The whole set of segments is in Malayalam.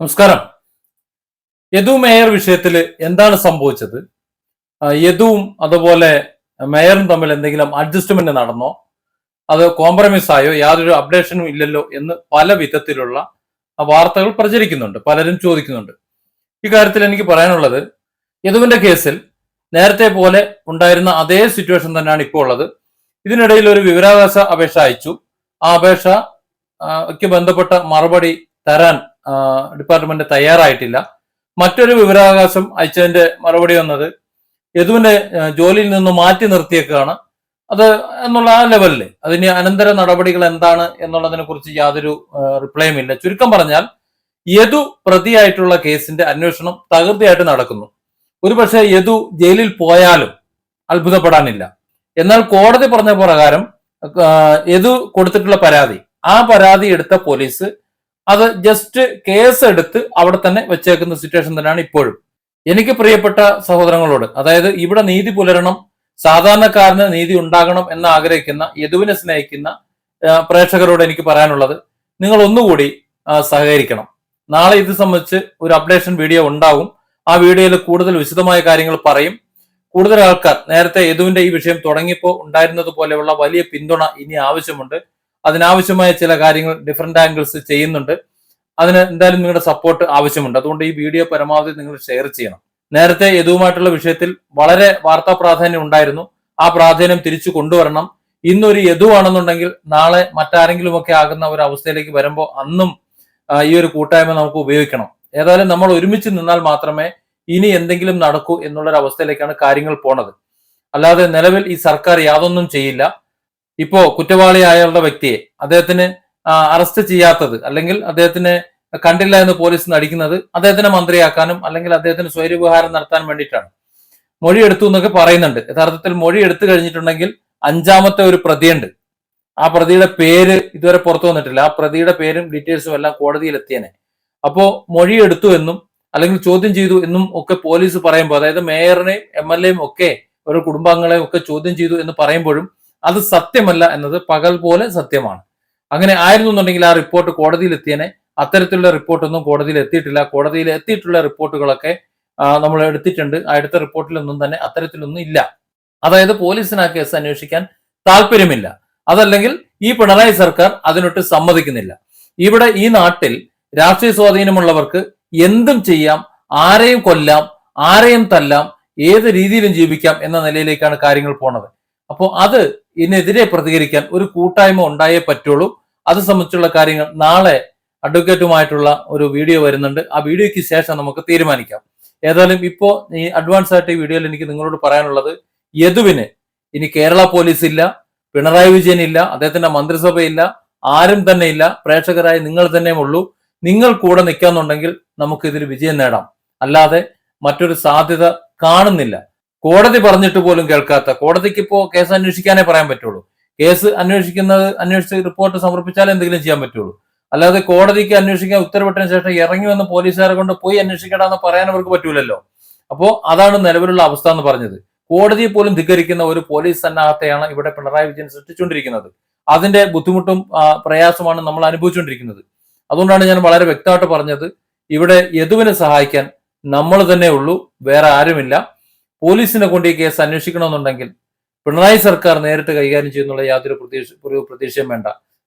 നമസ്കാരം. യദു മേയർ വിഷയത്തിൽ എന്താണ് സംഭവിച്ചത്? യദുവും അതുപോലെ മേയറും തമ്മിൽ എന്തെങ്കിലും അഡ്ജസ്റ്റ്മെന്റ് നടന്നോ? അത് കോംപ്രമൈസ് ആയോ? യാതൊരു അപ്ഡേഷനും ഇല്ലല്ലോ എന്ന് പല വിധത്തിലുള്ള വാർത്തകൾ പ്രചരിക്കുന്നുണ്ട്. പലരും ചോദിക്കുന്നുണ്ട്. ഇക്കാര്യത്തിൽ എനിക്ക് പറയാനുള്ളത് യദുവിന്റെ കേസിൽ നേരത്തെ പോലെ ഉണ്ടായിരുന്ന അതേ സിറ്റുവേഷൻ തന്നെയാണ് ഇപ്പോൾ ഉള്ളത്. ഇതിനിടയിൽ ഒരു വിവരാവകാശ അപേക്ഷ അയച്ചു. ആ അപേക്ഷ ആ, ബന്ധപ്പെട്ട മറുപടി തരാൻ ഡിപ്പാർട്ട്മെന്റ് തയ്യാറായിട്ടില്ല. മറ്റൊരു വിവരാവകാശം അയച്ചതിന്റെ മറുപടി വന്നത് യദുവിന്റെ ജോലിയിൽ നിന്ന് മാറ്റി നിർത്തിയേക്കാണ്. അത് എന്നുള്ള ആ ലെവലിൽ അതിന് അനന്തര നടപടികൾ എന്താണ് എന്നുള്ളതിനെ കുറിച്ച് യാതൊരു റിപ്ലൈയും ഇല്ല. ചുരുക്കം പറഞ്ഞാൽ യദു പ്രതിയായിട്ടുള്ള കേസിന്റെ അന്വേഷണം തകൃതിയായിട്ട് നടക്കുന്നു. ഒരുപക്ഷെ യദു ജയിലിൽ പോയാലും അത്ഭുതപ്പെടാനില്ല. എന്നാൽ കോടതി പറഞ്ഞ പ്രകാരം യദു കൊടുത്തിട്ടുള്ള പരാതി ആ പരാതി എടുത്ത പോലീസ് അത് ജസ്റ്റ് കേസ് എടുത്ത് അവിടെ തന്നെ വെച്ചേക്കുന്ന സിറ്റുവേഷൻ തന്നെയാണ് ഇപ്പോഴും. എനിക്ക് പ്രിയപ്പെട്ട സഹോദരങ്ങളോട് അതായത് ഇവിടെ നീതി പുലരണം സാധാരണക്കാരന് നീതി ഉണ്ടാകണം എന്ന് ആഗ്രഹിക്കുന്ന യദുവിനെ സ്നേഹിക്കുന്ന പ്രേക്ഷകരോട് എനിക്ക് പറയാനുള്ളത് നിങ്ങൾ ഒന്നുകൂടി സഹകരിക്കണം. നാളെ ഇത് സംബന്ധിച്ച് ഒരു അപ്ഡേഷൻ വീഡിയോ ഉണ്ടാവും. ആ വീഡിയോയിൽ കൂടുതൽ വിശദമായ കാര്യങ്ങൾ പറയും. കൂടുതൽ ആൾക്കാർ നേരത്തെ യദുവിന്റെ ഈ വിഷയം തുടങ്ങിയപ്പോൾ ഉണ്ടായിരുന്നത് പോലെയുള്ള വലിയ പിന്തുണ ഇനി ആവശ്യമുണ്ട്. അതിനാവശ്യമായ ചില കാര്യങ്ങൾ ഡിഫറെന്റ് ആംഗിൾസ് ചെയ്യുന്നുണ്ട്. അതിന് എന്തായാലും നിങ്ങളുടെ സപ്പോർട്ട് ആവശ്യമുണ്ട്. അതുകൊണ്ട് ഈ വീഡിയോ പരമാവധി നിങ്ങൾ ഷെയർ ചെയ്യണം. നേരത്തെ യദുവുമായിട്ടുള്ള വിഷയത്തിൽ വളരെ വാർത്താ പ്രാധാന്യം ഉണ്ടായിരുന്നു. ആ പ്രാധാന്യം തിരിച്ചു കൊണ്ടുവരണം. ഇന്നൊരു യദു ആണെന്നുണ്ടെങ്കിൽ നാളെ മറ്റാരെങ്കിലും ഒക്കെ ആകുന്ന ഒരു അവസ്ഥയിലേക്ക് വരുമ്പോൾ അന്നും ഈ ഒരു കൂട്ടായ്മ നമുക്ക് ഉപയോഗിക്കണം. ഏതായാലും നമ്മൾ ഒരുമിച്ച് നിന്നാൽ മാത്രമേ ഇനി എന്തെങ്കിലും നടക്കൂ എന്നുള്ളൊരു അവസ്ഥയിലേക്കാണ് കാര്യങ്ങൾ പോണത്. അല്ലാതെ നിലവിൽ ഈ സർക്കാർ യാതൊന്നും ചെയ്യില്ല. ഇപ്പോ കുറ്റവാളിയായുള്ള വ്യക്തിയെ അദ്ദേഹത്തിന് അറസ്റ്റ് ചെയ്യാത്തത് അല്ലെങ്കിൽ അദ്ദേഹത്തിന് കണ്ടില്ല എന്ന് പോലീസ് നടിക്കുന്നത് അദ്ദേഹത്തിനെ മന്ത്രിയാക്കാനും അല്ലെങ്കിൽ അദ്ദേഹത്തിന് സ്വൈര്യവിഹാരം നടത്താൻ വേണ്ടിയിട്ടാണ്. മൊഴി എടുത്തു എന്നൊക്കെ പറയുന്നുണ്ട്. യഥാർത്ഥത്തിൽ മൊഴി എടുത്തു കഴിഞ്ഞിട്ടുണ്ടെങ്കിൽ അഞ്ചാമത്തെ ഒരു പ്രതിയുണ്ട്. ആ പ്രതിയുടെ പേര് ഇതുവരെ പുറത്തു വന്നിട്ടില്ല. ആ പ്രതിയുടെ പേരും ഡീറ്റെയിൽസും എല്ലാം കോടതിയിൽ എത്തിയനെ. അപ്പോ മൊഴി എടുത്തു എന്നും അല്ലെങ്കിൽ ചോദ്യം ചെയ്തു എന്നും ഒക്കെ പോലീസ് പറയുമ്പോൾ അതായത് മേയറിനെയും എം എൽ എയും ഒക്കെ ഓരോ കുടുംബാംഗങ്ങളെയും ഒക്കെ ചോദ്യം ചെയ്തു എന്ന് പറയുമ്പോഴും അത് സത്യമല്ല എന്നത് പകൽ പോലെ സത്യമാണ്. അങ്ങനെ ആയിരുന്നു എന്നുണ്ടെങ്കിൽ ആ റിപ്പോർട്ട് കോടതിയിൽ എത്തിയനെ അത്തരത്തിലുള്ള റിപ്പോർട്ടൊന്നും കോടതിയിൽ എത്തിയിട്ടില്ല കോടതിയിൽ എത്തിയിട്ടുള്ള റിപ്പോർട്ടുകളൊക്കെ നമ്മൾ എടുത്തിട്ടുണ്ട്. ആ എടുത്ത റിപ്പോർട്ടിലൊന്നും തന്നെ അത്തരത്തിലൊന്നും ഇല്ല. അതായത് പോലീസിന് ആ കേസ് അന്വേഷിക്കാൻ താല്പര്യമില്ല. അതല്ലെങ്കിൽ ഈ പിണറായി സർക്കാർ അതിനൊട്ട് സമ്മതിക്കുന്നില്ല. ഇവിടെ ഈ നാട്ടിൽ രാഷ്ട്രീയ സ്വാധീനമുള്ളവർക്ക് എന്തും ചെയ്യാം ആരെയും കൊല്ലാം ആരെയും തല്ലാം ഏത് രീതിയിലും ജീവിക്കാം എന്ന നിലയിലേക്കാണ് കാര്യങ്ങൾ പോണത്. അപ്പോൾ അത് ഇതിനെതിരെ പ്രതികരിക്കാൻ ഒരു കൂട്ടായ്മ ഉണ്ടായേ പറ്റുള്ളൂ. അത് സംബന്ധിച്ചുള്ള കാര്യങ്ങൾ നാളെ അഡ്വക്കേറ്റുമായിട്ടുള്ള ഒരു വീഡിയോ വരുന്നുണ്ട്. ആ വീഡിയോയ്ക്ക് ശേഷം നമുക്ക് തീരുമാനിക്കാം. ഏതായാലും ഇപ്പോ ഈ അഡ്വാൻസ് ആയിട്ട് ഈ വീഡിയോയിൽ എനിക്ക് നിങ്ങളോട് പറയാനുള്ളത് യദുവിന് ഇനി കേരള പോലീസ് ഇല്ല പിണറായി വിജയൻ ഇല്ല അദ്ദേഹത്തിന്റെ മന്ത്രിസഭയില്ല ആരും തന്നെ ഇല്ല. പ്രേക്ഷകരായി നിങ്ങൾ തന്നെ ഉള്ളൂ. നിങ്ങൾ കൂടെ നിൽക്കാന്നുണ്ടെങ്കിൽ നമുക്ക് ഇതിൽ വിജയം നേടാം. അല്ലാതെ മറ്റൊരു സാധ്യത കാണുന്നില്ല. കോടതി പറഞ്ഞിട്ട് പോലും കേൾക്കാത്ത കോടതിക്ക് ഇപ്പോ കേസ് അന്വേഷിക്കാനേ പറയാൻ പറ്റുള്ളൂ. കേസ് അന്വേഷിക്കുന്നത് അന്വേഷിച്ച് റിപ്പോർട്ട് സമർപ്പിച്ചാലേ എന്തെങ്കിലും ചെയ്യാൻ പറ്റുള്ളൂ. അല്ലാതെ കോടതിക്ക് അന്വേഷിക്കാൻ ഉത്തരവിട്ടതിന് ശേഷം ഇറങ്ങി വന്ന് പോലീസുകാരെ കൊണ്ട് പോയി അന്വേഷിക്കണമെന്ന് പറയാൻ അവർക്ക് പറ്റൂലല്ലോ. അപ്പോ അതാണ് നിലവിലുള്ള അവസ്ഥ എന്ന് പറഞ്ഞത്. കോടതിയെ പോലും ധിക്കരിക്കുന്ന ഒരു പോലീസ് സന്നാഹത്തെയാണ് ഇവിടെ പിണറായി വിജയൻ സൃഷ്ടിച്ചുകൊണ്ടിരിക്കുന്നത്. അതിന്റെ ബുദ്ധിമുട്ടും പ്രയാസമാണ് നമ്മൾ അനുഭവിച്ചുകൊണ്ടിരിക്കുന്നത്. അതുകൊണ്ടാണ് ഞാൻ വളരെ വ്യക്തമായിട്ട് പറഞ്ഞത് ഇവിടെ യദുവിനെ സഹായിക്കാൻ നമ്മൾ തന്നെ ഉള്ളൂ വേറെ ആരുമില്ല. പോലീസിനെ കൊണ്ട് ഈ കേസ് അന്വേഷിക്കണമെന്നുണ്ടെങ്കിൽ പിണറായി സർക്കാർ നേരിട്ട് കൈകാര്യം ചെയ്യുന്നുള്ള യാതൊരു പ്രതീക്ഷ പ്രതീക്ഷയും വേണ്ട.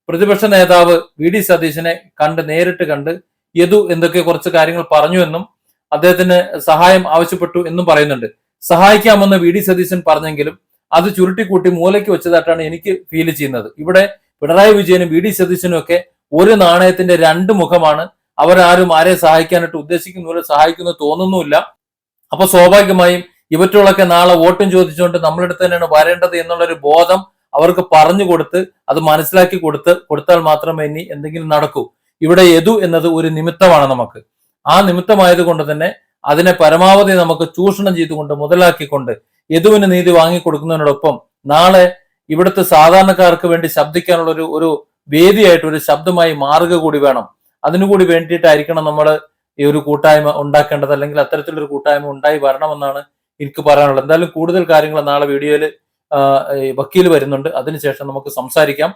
പ്രതിപക്ഷ നേതാവ് വി ഡി സതീശനെ കണ്ട് നേരിട്ട് കണ്ട് യദു എന്തൊക്കെ കുറച്ച് കാര്യങ്ങൾ പറഞ്ഞു എന്നും അദ്ദേഹത്തിന് സഹായം ആവശ്യപ്പെട്ടു എന്നും പറയുന്നുണ്ട്. സഹായിക്കാമെന്ന് വി ഡി സതീശൻ പറഞ്ഞെങ്കിലും അത് ചുരുട്ടിക്കൂട്ടി മൂലയ്ക്ക് വെച്ചതായിട്ടാണ് എനിക്ക് ഫീൽ ചെയ്യുന്നത്. ഇവിടെ പിണറായി വിജയനും വി ഡി സതീശനും ഒക്കെ ഒരു നാണയത്തിന്റെ രണ്ട് മുഖമാണ്. അവരാരും ആരെ സഹായിക്കാനായിട്ട് ഉദ്ദേശിക്കുന്നില്ല സഹായിക്കുന്നു തോന്നുന്നുമില്ല. അപ്പൊ സ്വാഭാവികമായും ഇവറ്റുകളൊക്കെ നാളെ വോട്ടും ചോദിച്ചുകൊണ്ട് നമ്മളടുത്ത് തന്നെയാണ് വരേണ്ടത് എന്നുള്ളൊരു ബോധം അവർക്ക് പറഞ്ഞു കൊടുത്ത് അത് മനസ്സിലാക്കി കൊടുത്ത് കൊടുത്താൽ മാത്രമേ ഇനി എന്തെങ്കിലും നടക്കൂ. ഇവിടെ എതു എന്നത് ഒരു നിമിത്തമാണ് നമുക്ക്. ആ നിമിത്തമായത് കൊണ്ട് തന്നെ അതിനെ പരമാവധി നമുക്ക് ചൂഷണം ചെയ്തുകൊണ്ട് മുതലാക്കിക്കൊണ്ട് യദുവിന് നീതി വാങ്ങിക്കൊടുക്കുന്നതിനോടൊപ്പം നാളെ ഇവിടുത്തെ സാധാരണക്കാർക്ക് വേണ്ടി ശബ്ദിക്കാനുള്ള ഒരു ഒരു വേദിയായിട്ട് ഒരു ശബ്ദമായി മാറുക കൂടി വേണം. അതിനുകൂടി വേണ്ടിയിട്ടായിരിക്കണം നമ്മൾ ഈ ഒരു കൂട്ടായ്മ ഉണ്ടാക്കേണ്ടത് അല്ലെങ്കിൽ അത്തരത്തിലൊരു കൂട്ടായ്മ ഉണ്ടായി വരണമെന്നാണ് എനിക്ക് പറയാനുള്ളത്. എന്തായാലും കൂടുതൽ കാര്യങ്ങൾ നാളെ വീഡിയോയിൽ വക്കീൽ വരുന്നുണ്ട്. അതിനുശേഷം നമുക്ക് സംസാരിക്കാം.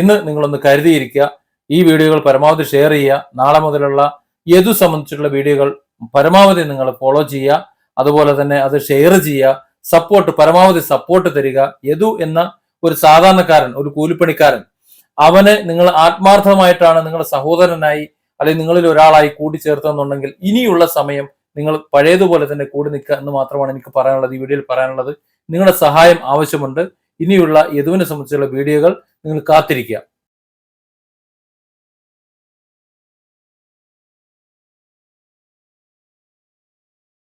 ഇന്ന് നിങ്ങളൊന്ന് കരുതിയിരിക്കുക. ഈ വീഡിയോകൾ പരമാവധി ഷെയർ ചെയ്യുക. നാളെ മുതലുള്ള ഏതു സംബന്ധിച്ചിട്ടുള്ള വീഡിയോകൾ പരമാവധി നിങ്ങൾ ഫോളോ ചെയ്യുക. അതുപോലെ തന്നെ അത് ഷെയർ ചെയ്യുക. സപ്പോർട്ട് പരമാവധി സപ്പോർട്ട് തരിക. യദു എന്ന ഒരു സാധാരണക്കാരൻ ഒരു കൂലിപ്പണിക്കാരൻ അവന് നിങ്ങൾ ആത്മാർത്ഥമായിട്ടാണ് നിങ്ങളുടെ സഹോദരനായി അല്ലെങ്കിൽ നിങ്ങളിൽ ഒരാളായി കൂട്ടിച്ചേർത്തെന്നുണ്ടെങ്കിൽ ഇനിയുള്ള സമയം നിങ്ങൾ പഴയതുപോലെ തന്നെ കൂടി നിൽക്കുക എന്ന് മാത്രമാണ് എനിക്ക് പറയാനുള്ളത് ഈ വീഡിയോയിൽ പറയാനുള്ളത്. നിങ്ങളുടെ സഹായം ആവശ്യമുണ്ട്. ഇനിയുള്ള യദുവിനെ സംബന്ധിച്ചുള്ള വീഡിയോകൾ നിങ്ങൾ കാത്തിരിക്കുക.